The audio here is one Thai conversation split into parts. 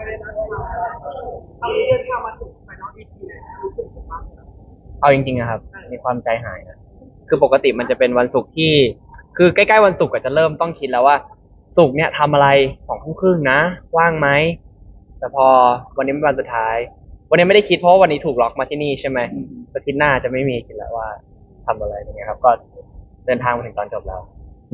ไปเลยนะคะเอาเรื่องทางมาถึงไฟนอลอีพีเลยรู้สึกยังไงบ้างเอาจริงๆนะครับ มีความใจหายนะ คือปกติมันจะเป็นวันศุกร์ที่ คือใกล้ๆวันศุกร์ก็จะเริ่มต้องคิดแล้วว่าศุกร์เนี่ยทำอะไรสองทุ่มครึ่งนะ ว่างไหม แต่พอวันนี้เป็นวันสุดท้าย วันนี้ไม่ได้คิดเพราะว่าวันนี้ถูกล็อกมาที่นี่ใช่ไหมอาทิตย์หน้าจะไม่มีคิดแล้วว่าทำอะไรอย่างเงี้ยครับ ก็เดินทางมาถึงตอนจบแล้ว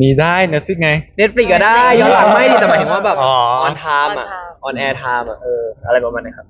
มีได้เนสฟิกไง เน็ตฟลิกก็ได้ย้อนหลังไม่ดีแต่หมายถึงว่าแบบอ๋อ ออนไทม์อะออ นแอร์ไทม์อะเอออะไรประมาณนี้ครับ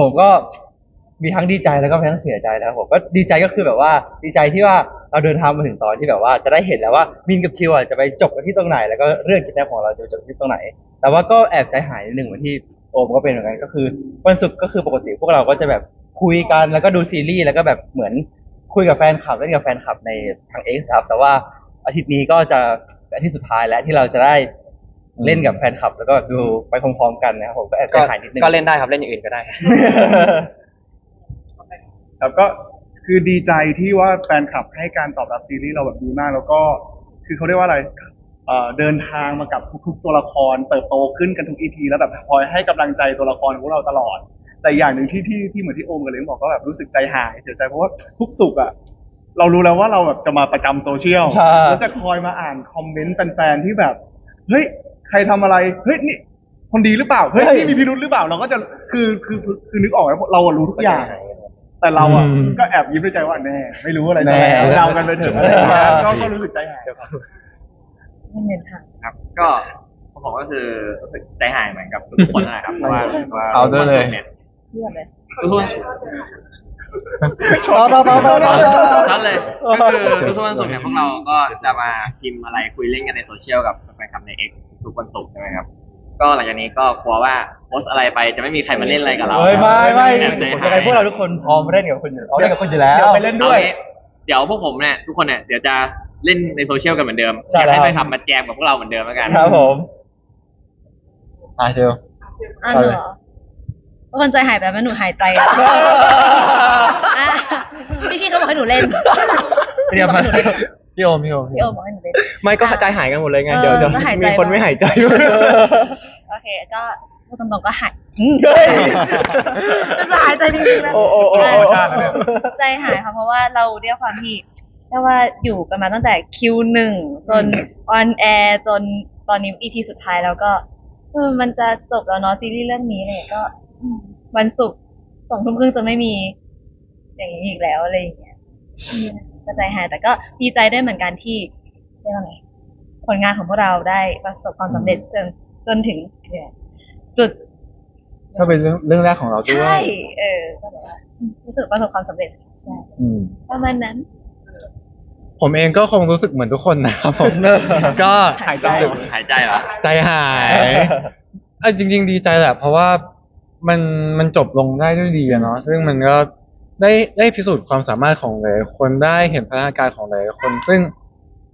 ผมก็มีทั้งดีใจแล้วก็มีทั้งเสียใจนะครับผมก็ดีใจก็คือแบบว่าดีใจที่ว่าเราเดินทางมาถึงตอนที่แบบว่าจะได้เห็นแล้วว่ามินกับคิวอะจะไปจบกันที่ตรงไหน แล้วก็เรื่องกินแนบของเราจะจบที่ตรงไหน แต่ว่าก็แอบใจหายนิดหนึ่งเหมือนที่โอมก็เป็นเหมือนกันก็คือวันศุกร์ก็คือปกติพวกเราก็จะแบบคุยกันแล้วก็ดูซีรีส์แล้วก็แบบเหมือนคุยกับแฟนคลับเล่นกับแฟนคลับในทางเอ็กซ์ครับแต่ว่าอาทิตย์นี้ก็จะอาทิตย์สุดท้ายแล้วที่เราจะได้ เล่นกับแฟนคลับ แล้วก็ดูไปพร้อมๆกันนะครับผมก็แอบใจก็หายนิดนึงก็เล่นได้ครับเล่นอย่างอื่นก็ได้ ครับก็คือดีใจที่ว่าแฟนคลับให้การตอบรับซีรีส์เราแบบดีมาก แล้วก็คือเขาเรียกว่าอะไรเอ่อเดินทางมากับทุก ๆ ตัวละคร เติบโตขึ้นกันทุกอีพีแล้วแบบคอยให้กำลังใจตัวละครของพวกเราตลอด แต่อย่างหนึ่งที่ที่ที่เหมือนที่โอมกับเลนบอกก็แบบรู้สึกใจหายเสียใจเพราะว่าทุกสุขอะเรารู้แล้วว่าเราแบบจะมาประจำโซเชียลใช่แล้วจะคอยมาอ่านคอมเมนต์แฟนๆที่แบบเฮ้ยใค รทำอะไรเฮ้ยนี่คนดีหรือเปล่าเฮ้ยนี่มีพิรุธหรือเปล่าเราก็จะคือคือคือคือนึกออกไหมเราอะรู้ทุกอย่าง แต่เราอะอืมก็แอบยิ้มในใจว่าแน่ไม่รู้อะไรแน่แน่เดากันไปเถอะอะไรอย่างเงี้ยก็ก็รู้สึกใจหายไม่เงินค่ะครับ ก็ผมก็คือรู้สึกใจหายเหมือนกับทุกคนนั่นแหละครับเพราะว่าว่าเอาด้วยเลยเนี่ยเรื่องเลยทุกคน ต่อต่อต่อต่อต่อชัดเลยก็คือทุกวันศุกร์เนี่ยพวกเราก็จะมาพิมพ์อะไรคุยเล่นกันในโซเชียลกับแฟนคลับใน X ทุกวันศุกร์ใช่ไหมครับ ก็หลังจากนี้ก็กลัวว่าโพสอะไรไปจะไม่มีใครมาเล่นอะไรกับเราเฮ้ยไม่ไม่ยังไงพวกเราทุกคนพร้อมเล่นกับคุณอยู่เอาเล่นกับคุณอยู่แล้วเดี๋ยวไปเล่นด้วย เดี๋ยวพวกผมเนี่ยทุกคนเนี่ยเดี๋ยวจะเล่นในโซเชียลกันเหมือนเดิมใช่อยากให้แฟนคลับมาแจมกับพวกเราเหมือนเดิมแล้วกันครับผมอะเจลอะหนูเหรอ คนใจหายแบบว่าหนูหายใจแล้วอะพี่พี่เขาบอกให้หนูเล่นเตรียมมาพี่โอมพี่โอมพี่โอบอกให้หนูเล่น ไม่ก็ใจหายกันหมดเลยไงเออเดี๋ยวเดี๋ยวก็หายใจ มีคนบ้างไม่หายใจโอเค ก็พูดตรงๆก็หายเฮ้ย จะหายใจจริงๆนะ โอ้โอ้โอ้ใช่โอ้ชาติเนี่ยใจหายค่ะเพราะว่าเราเรียกความที่เรียกว่าอยู่กันมาตั้งแต่คิวหนึ่งจนออนแอร์จนตอนนี้อีพีสุดท้ายแล้วก็เออมันจะจบแล้วเนาะซีรีส์เรื่องนี้เนี่ยก็อืม วันศุกร์สองทุ่มครึ่งจะไม่มี อย่างนี้อีกแล้วอะไรอย่างเงี้ยอืมก็ใจหายแต่ก็ดีใจด้วยเหมือนกันที่เรียกว่าไงผลงานของพวกเราได้ประสบความสำเร็จจนจนถึงเนี่ยจุดก็เป็นเรื่องเรื่องแรกของเราด้วใช่ยเออก็แบบว่ารู้สึกประสบความสำเร็จใช่อืมประมาณนั้น ผมเองก็คงรู้สึกเหมือนทุกคนนะครับผมก็หายใจรู้สึกหายใจเหรอใจหายเอ้ยจริง ๆ ดีใจแหละเพราะว่า มันมันจบลงได้ด้วยดีอะเนาะซึ่งมันก็ได้ได้พิสูจน์ความสามารถของหลายคนได้เห็นพัฒนาการของหลายคน ซึ่ง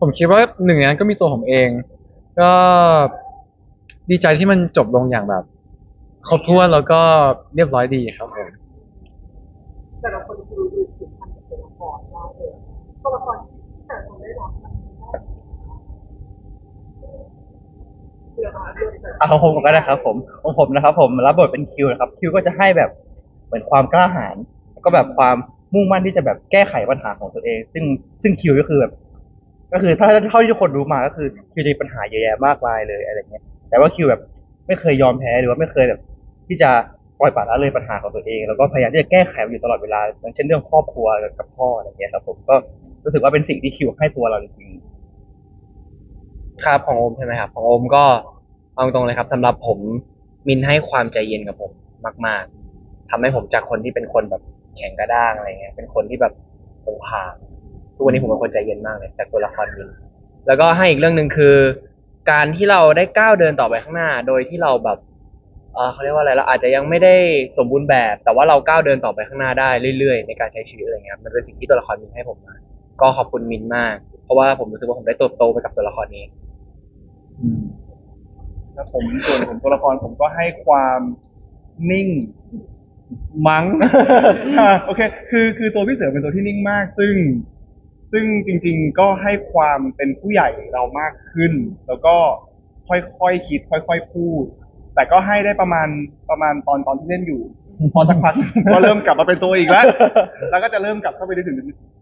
ผมคิดว่าหนึ่งในนั้นก็มีตัวผมเอง ก็ดีใจที่มันจบลงอย่างแบบ ครบถ้วนแล้วก็เรียบร้อยดีครับผมแต่ละคนคือดูถึงพันตัวละครเราเลยตัวละครที่แต่ละคนได้รับ เองอะไรเรื่องอะไรอะของผมก็ได้ครับ ผมของผมนะครับ ผมรับบทเป็นคิวนะครับ คิวก็จะให้แบบเหมือนความกล้าหาญแล้วก็แบบความมุ่งมั่นที่จะแบบแก้ไขปัญหาของตัวเอง ซึ่งซึ่งคิวก็คือแบบ ก็คือถ้าเท่าที่ทุกคนรู้มาก็คือคิวจะมีปัญหาเยอะแยะมากมายเลยอะไรเงี้ย แต่ว่าคิวแบบไม่เคยยอมแพ้หรือว่าไม่เคยแบบ ที่จะปล่อยปละละเลยปัญหาของตัวเอง แล้วก็พยายามที่จะแก้ไขมันอยู่ตลอดเวลาอย่างเช่นเรื่องครอบครัวกับพ่ออะไรเงี้ยครับ ผมก็รู้สึกว่าเป็นสิ่งที่คิวให้ตัวเราจริง ครับของโอมใช่ไหมครับของโอมก็เอาตรงเลยครับสำหรับผมมินให้ความใจเย็นกับผมมาก ๆทำให้ผมจากคนที่เป็นคนแบบแข็งกระด้างอะไรเงี้ย เป็นคนที่แบบผงผางทุกวันนี้ผมเป็นคนใจเย็นมากเลยจากตัวละครมิน แล้วก็ให้อีกเรื่องหนึ่งคือ การที่เราได้ก้าวเดินต่อไปข้างหน้า โดยที่เราแบบเออเขาเรียกว่าอะไรเราอาจจะยังไม่ได้สมบูรณ์แบบ แต่ว่าเราก้าวเดินต่อไปข้างหน้าได้เรื่อย ๆ ในการใช้ชีวิตอะไรเงี้ยมันเป็นสิ่งที่ตัวละครมินให้ผมมา ก็ขอบคุณมินมาก เพราะว่าผมรู้สึกว่าผมได้เติบโตไปกับตัวละครนี้ แล้วผมส่วนผมตัวละครผมก็ให้ความนิ่ง มั้งอะโอเค คือคือตัวพี่เสือเป็นตัวที่นิ่งมาก ซึ่ง ซึ่งจริง ๆ ก็ให้ความเป็นผู้ใหญ่เรามากขึ้น แล้วก็ค่อยๆคิด ค่อย ๆ พูด แต่ก็ให้ได้ประมาณประมาณตอนตอนที่เล่นอยู่ พอสักพักก็เริ่มกลับมาเป็นตัวอีกแล้ว แล้วก็จะเริ่มกลับเข้าไปนึกถึง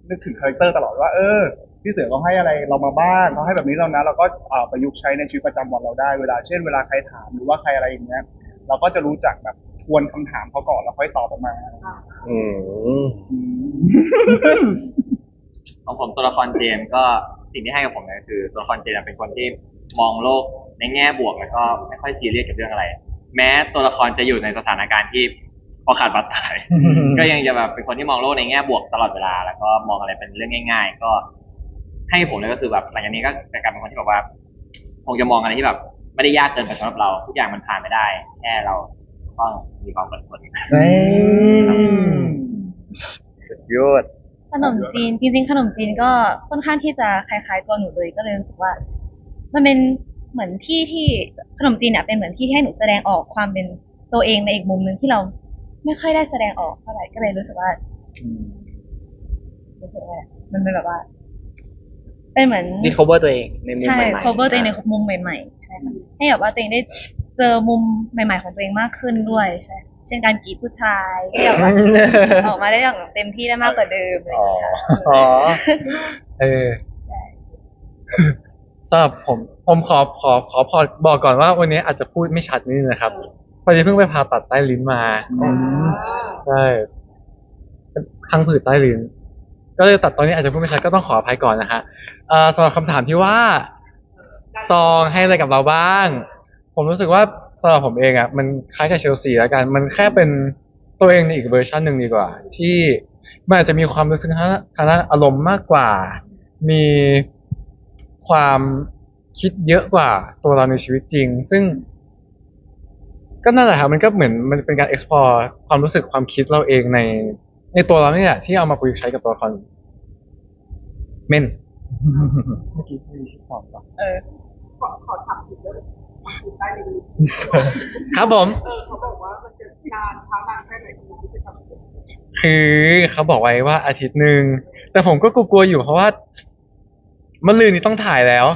นึกถึงคาแรคเตอร์ตลอดว่า เออ พี่เสือเขาให้อะไรเรามาบ้างเขาให้แบบนี้เรานะ เราก็อ่าประยุกต์ใช้ในชีวิตประจำวันเราได้เวลาเช่นเวลาใครถามหรือว่าใครอะไรอย่างเงี้ยเราก็จะรู้จักแบบทวนคำถามเขาก่อนแล้วค่อยตอบออกมาอืมอืม ของผมตัวละครเจนก็สิ่งที่ให้กับผมเนี่ยคือตัวละครเจนเป็นคนที่มองโลกในแง่บวกแล้วก็ไม่ค่อยซีเรียสกับเรื่องอะไร แม้ตัวละครจะอยู่ในสถานการณ์ที่พอขาดบาดตาย ก็ยังจะแบบเป็นคนที่มองโลกในแง่บวกตลอดเวลา แล้วก็มองอะไรเป็นเรื่องง่าย ๆ ก็ ให้ผมเลยก็คือแบบหลังจากนี้ก็จะกลายเป็นคนที่แบบว่า คงจะมองอะไรที่แบบ ไม่ได้ยากเกินไปสำหรับเรา ทุกอย่างมันผ่านไปได้ แค่เราต้องมีความอดทนสุดยอดขนมจีนจริงๆขนมจีนก็ค่อนข้างที่จะคล้ายๆตัวหนูเลยก็เลยรู้สึกว่า มันเป็นเหมือนที่ที่ขนมจีนเนี่ยเป็นเหมือนที่ที่ให้หนูแสดงออกความเป็นตัวเองในอีกมุมหนึ่งที่เราไม่ค่อยได้แสดงออกเท่าไหร่ก็เลยรู้สึกว่ารู้สึกว่ามันเป็นแบบว่า เป็นเหมือนดี cover ตัวเองในมุมใช่ ใหม่ๆ cover ตัวเองในมุมใหม่ๆใช่ค่ะให้แบบว่าตัวเองได้เจอมุมใหม่ ๆ ของตัวเองมากขึ้นด้วยใช่เช่นการกรีดผู้ชายให้แบบว่า ออกมาได้อย่างเต็มที่ได้มากกว่าเดิมอะไรอย่างเงี้ยค่ะอ๋อ เออสำหรับผมผมขอขอขอพอบอกก่อนว่าวันนี้อาจจะพูดไม่ชัดนิดนึงนะครับพอดีเพิ่งไปผ่าตัดใต้ลิ้นมาใช่เป็นพังผืดใต้ลิ้น ก็เลยตัดตอนนี้อาจจะพูดไม่ชัดก็ต้องขออภัยก่อนนะฮะเอ่อสำหรับคำถามที่ว่าซองให้อะไรกับเราบ้าง ผมรู้สึกว่าสำหรับผมเองอะมันคล้ายกับเชลซีแล้วกัน มันแค่เป็นตัวเองในอีกเวอร์ชันหนึ่งดีกว่า ที่มันอาจจะมีความรู้สึกทางด้านอารมณ์มากกว่า มีความคิดเยอะกว่าตัวเราในชีวิตจริง ซึ่ง ก็นั่นแหละครับมันก็เหมือนมันเป็นการ explore ความรู้สึกความคิดเราเองใน ในตัวเราเนี่ยที่เอามาประยุกต์ใช้กับตัวละครเม่นเมื่อกี้ที่ตอบต่อเออขอขอถามถึงเรื่องคุณใต้ดินครับผมเออเขาบอกว่ามันจะนานช้านานแค่ไหนที่จะทำเสร็จคือเขาบอกไว้ว่าอาทิตย์หนึ่งแต่ผมก็กลัวๆอยู่เพราะว่าเมื่อลืนนี้ต้องถ่ายแล้ว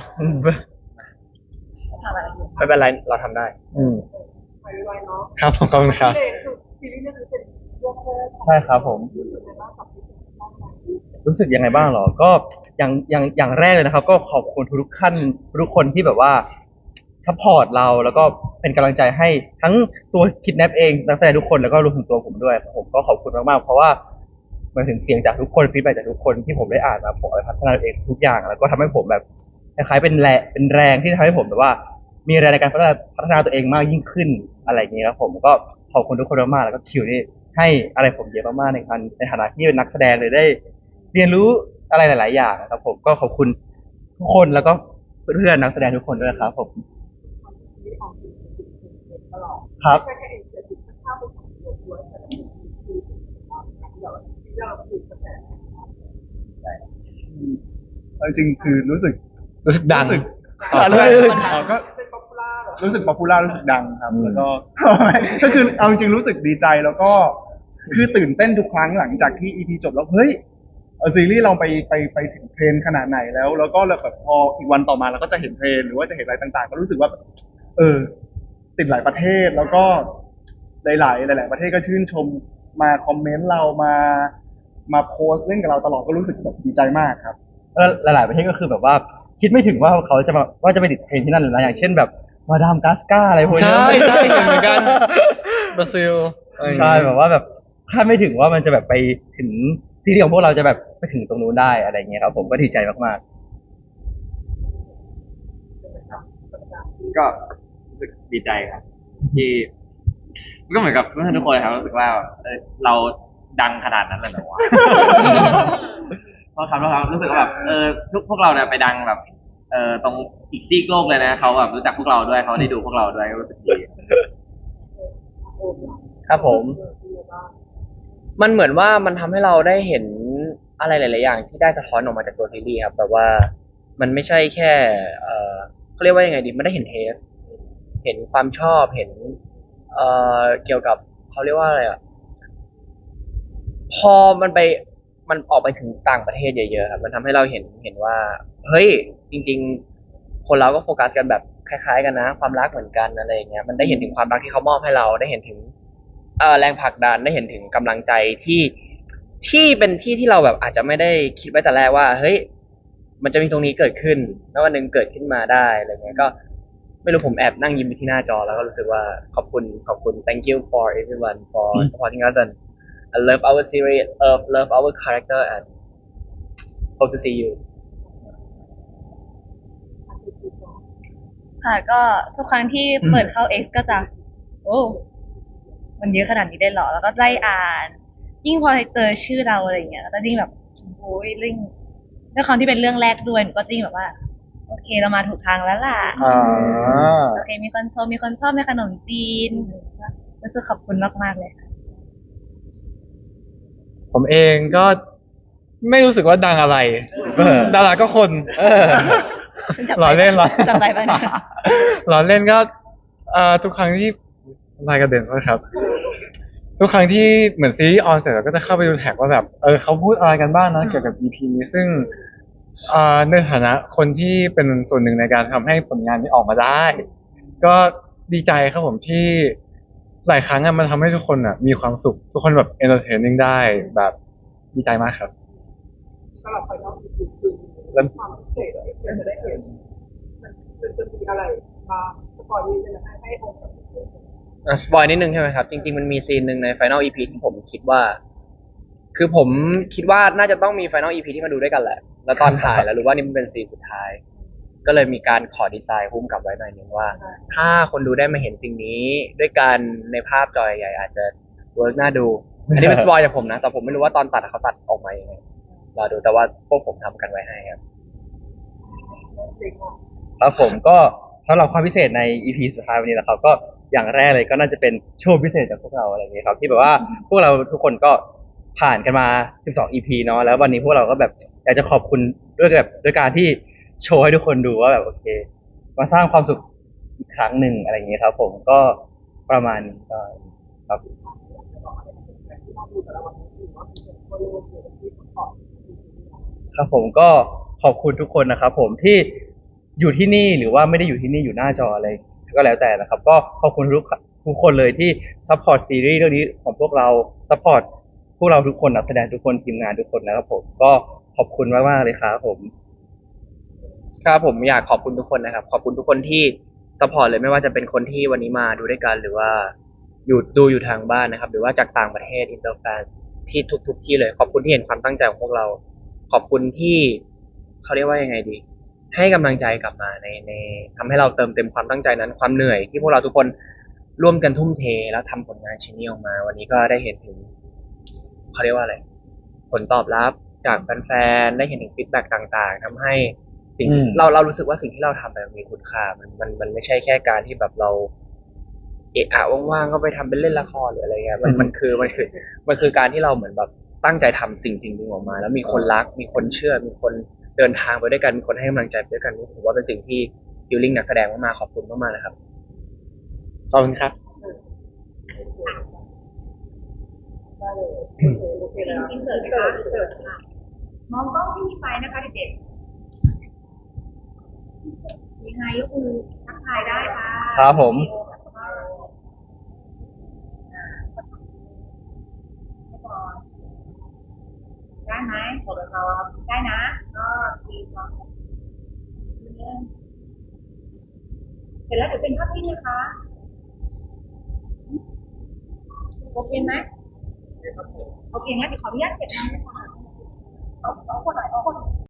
ทำอะไรอยู่ไม่เป็นไรเราทำได้ อืมไปไวๆเนาะครับผมขอบคุณครับ ใช่ครับผม รู้สึกยังไงบ้างเหรอ ก็อย่างอย่างอย่างแรกเลยนะครับ ก็ขอบคุณทุกท่านทุกคนที่แบบว่าซัพพอร์ตเราแล้วก็เป็นกำลังใจให้ทั้งตัวคิดแนปเองนักแสดงทุกคนแล้วก็รวมถึงตัวผมด้วยครับผมก็ขอบคุณมากๆเพราะว่ามันถึงเสียงจากทุกคนฟีดแบ็จากทุกคนที่ผมได้อ่านมาผมเอาไปพัฒนาตัวเองทุกอย่าง แล้วก็ทำให้ผมแบบคล้ายๆเป็นแรงเป็นแรงที่ทำให้ผมแบบว่า มีแรงในการพัฒนาพัฒนาตัวเองมากยิ่งขึ้นอะไรอย่างนี้ครับผมก็ขอบคุณทุกคนมากๆแล้วก็คิวนี่ ให้อะไรผมเยอะมากๆในการในฐานะที่เป็นนักแสดงเลยได้ เรียนรู้อะไรหลาย ๆ อย่างนะครับ ผมก็ขอบคุณทุกคนแล้วก็เพื่อนๆนักแสดงทุกคนด้วยนะครับ ผมซีรีส์ของคุณเป็นตลอดครับไม่ใช่แค่เอเชียติดข้าวเป็นของตัวด้วยแต่เป็นคือที่เราที่เราคือกระแสเอาจริงๆคือรู้สึกรู้สึกดังรู้สึกอ๋ออะไรใช่อ๋อก็ รอรู้สึกป๊อปปูล่ารู้สึกดังครับอืมแล้วก็ ก็คือเอาจริงๆรู้สึกดีใจแล้วก็ คือตื่นเต้นทุกครั้งหลังจากที่ EP จบแล้วเฮ้ยเออซีรีส์เราไปไปไปถึงเทรนด์ขนาดไหนแล้ว แล้วก็แบบพออีกวันต่อมาเราก็จะเห็นเทรนด์หรือว่าจะเห็นอะไรต่างๆ ก็รู้สึกว่า เออ ติดหลายประเทศแล้วก็หลายๆหลาย ๆ ประเทศก็ชื่นชมมาคอมเมนต์เรามามาโพสต์เล่นกับเราตลอดก็รู้สึกแบบดีใจมากครับแล้วหลาย ๆ ประเทศก็คือแบบว่าคิดไม่ถึงว่าเขาจะมาว่าจะไปติดเทรนด์ที่นั่นเลยนะอย่างเช่นแบบ มาดามกัสกาอะไรพวกนี้ใช่ใช่เห็นเหมือนกันบราซิลอะไรอย่างใช่งี้แบบว่าแบบคาดไม่ถึงว่ามันจะแบบไปถึงซีรีส์ของพวกเราจะแบบไปถึงตรงนู้นได้อะไรอย่างเงี้ยครับผมก็ดีใจมากก็รู้สึกดีใจครับที่ก็เหมือนกับเพื่อนทุกคนเลยครับรู้สึกว่าเออเราดังขนาดนั้นเลยเหรอวะเพราะครับเพราะครับรู้สึกว่าแบบเออทุกพวกเราเนี่ยไปดังแบบ เออตรงอีกซีกโลกเลยนะเขาแบบรู้จักพวกเราด้วยเขาได้ดูพวกเราด้วยก็รู้สึกดีครับผม มันเหมือนว่ามันทำให้เราได้เห็นอะไรหลาย ๆ อย่าง ที่ได้สะท้อนออกมาจากตัวซีรีส์ครับแบบว่ามันไม่ใช่แค่ เออเขาเรียกว่ายังไงดีมันได้เห็นเทส เห็นความชอบเห็น เอ่อเกี่ยวกับเขาเรียกว่าอะไรอะพอมันไปมันออกไปถึงต่างประเทศเยอะ ๆ ครับ มันทำให้เราเห็นเห็นว่า เฮ้ยจริง ๆ คนเราก็โฟกัสกันแบบคคล้าย ๆ กันนะ ความรักเหมือนกันอะไรอย่างเงี้ยมันได้เห็นถึงความรักที่เขามอบให้เราได้เห็นถึงเอ่อแรงผลักดันได้เห็นถึงกำลังใจที่ที่เป็นที่ที่เราแบบอาจจะไม่ได้คิดไว้แต่แรกว่า เฮ้ย มันจะมีตรงนี้เกิดขึ้น แล้ววันหนึ่งเกิดขึ้นมาได้อะไรเงี้ยก็ไม่รู้ผมแอบนั่งยิ้มไปที่หน้าจอแล้วก็รู้สึกว่าขอบคุณขอบคุณ thank you for everyone for supporting us and I love our series uh, love our character and hope to see you ค่ะ ก็ทุกครั้งที่เปิดเข้า X ก็จะ โอ้ มันเยอะขนาดนี้ได้เหรอ แล้วก็ไล่อ่าน ยิ่งพอเจอชื่อเราอะไรอย่างเงี้ยแล้วก็ยิ่งแบบโอ้ยยิ่งด้วยความที่เป็นเรื่องแรกด้วยหนูก็ยิ่งแบบว่า โอเคเรามาถูกทางแล้วล่ะอ่าโอเค มีคนชมมีคนชอบในขนมจีนรู้สึกขอบคุณมากๆเลยค่ะผมเองก็ไม่รู้สึกว่าดังอะไรเออดาราก็คนเออ หล่อเล่นหรอจำได้ปะเนี่ยหล่อเล่นก็เอ่อทุกครั้งที่ลายกระเด็นนะครับ ทุกครั้งที่เหมือนซีรีส์ออนเสร็จเราก็จะเข้าไปดูแท็กว่าแบบเออเขาพูดอะไรกันบ้างนะเกี่ยวกับ EP นี้ซึ่งเอ่อในฐานะคนที่เป็นส่วนหนึ่งในการทำให้ผลงานนี้ออกมาได้ ก็ดีใจครับผมที่หลายครั้งอะมันทำให้ทุกคนอะมีความสุข ทุกคนแบบเอนเตอร์เทนนิ่งได้แบบดีใจมากครับสำหรับไฟนอลคือ คือคือความพิเศษที่เราจะได้เห็นมันมันจะมีอะไรมาสปอยล์เลยนะให้องค์กับอะสปอยนิดนึงใช่ไหมครับ จริง ๆ มันมีซีนหนึ่งใน Final EP ที่ผมคิดว่า คือผมคิดว่าน่าจะต้องมี Final EP ที่มาดูด้วยกันแหละ แล้วตอนถ่ายแล้วรู้ว่านี่มันเป็นซีนสุดท้าย ก็เลยมีการขอดีไซน์หุ้มกับไว้หน่อยนึงว่า ถ้าคนดูได้มาเห็นสิ่งนี้ด้วยกันในภาพจอใหญ่ๆอาจจะเวิร์กน่าดู อันนี้เป็นสปอยจากผมนะ แต่ผมไม่รู้ว่าตอนตัดเขาตัดออกมายังไง รอดูแต่ว่าพวกผมทำกันไว้ให้ครับ ครับผมก็สำหรับความพิเศษใน EP สุดท้ายวันนี้นะครับก็อย่างแรกเลยก็น่าจะเป็นโชว์พิเศษจากพวกเราอะไรอย่างเงี้ยครับที่แบบว่าพวกเราทุกคนก็ผ่านกันมา 12 EP เนาะแล้ววันนี้พวกเราก็แบบอยากจะขอบคุณด้วยแบบด้วยการที่โชว์ให้ทุกคนดูว่าแบบโอเค มาสร้างความสุขอีกครั้งหนึ่งอะไรอย่างเงี้ยครับ ผมก็ประมาณนี้ก็ครับ ครับผมก็ขอบคุณทุกคนนะครับผมที่อยู่ที่นี่หรือว่าไม่ได้อยู่ที่นี่อยู่หน้าจออะไรก็แล้วแต่นะครับ ก็ขอบคุณทุกทุกคนเลยที่ซัพพอร์ตซีรีส์เรื่องนี้ของพวกเราซัพพอร์ตพวกเราทุกคนนักแสดงทุกคนทีมงานทุกคนนะครับผมก็ขอบคุณมากมากเลยครับผม ครับผมอยากขอบคุณทุกคนนะครับ ขอบคุณทุกคนที่สปอร์ตเลยไม่ว่าจะเป็นคนที่วันนี้มาดูด้วยกันหรือว่าอยู่ดูอยู่ทางบ้านนะครับ หรือว่าจากต่างประเทศอินเตอร์แฟนที่ทุก ๆ ที่เลย ขอบคุณที่เห็นความตั้งใจของพวกเรา ขอบคุณที่เขาเรียกว่ายังไงดี ให้กำลังใจกลับมาในในทำให้เราเติมเต็มความตั้งใจนั้น ความเหนื่อยที่พวกเราทุกคนร่วมกันทุ่มเทแล้วทำผลงานชิ้นนี้ออกมา วันนี้ก็ได้เห็นถึงเขาเรียกว่าอะไร ผลตอบรับจากแฟนๆได้เห็นถึงฟีดแบ็กต่างๆทำให้สิ่งอืมเราเรารู้สึกว่าสิ่งที่เราทำไปมันมีคุณค่ามันมันมันไม่ใช่แค่การที่แบบเราเอะอะว่างๆก็ไปทำเป็นเล่นละครหรืออะไรเงี้ยมันมันคือมันคือมันคือการที่เราเหมือนแบบ ตั้งใจทำสิ่งสิ่งหนึ่งออกมา แล้วมีคนรัก มีคนเชื่อ มีคนเดินทางไปด้วยกัน มีคนให้กำลังใจไปด้วยกันนี่ผมว่าเป็นสิ่งที่ฮิลลิ่งนักแสดงมากๆขอบคุณมากๆนะครับขอบคุณครับโอเคแล้วอินเสิร์ตนะคะอินเสิร์ตค่ะมองกล้องที่มีไฟนะคะเด็กๆมีไฮยกมือทักทายได้ค่ะครับผม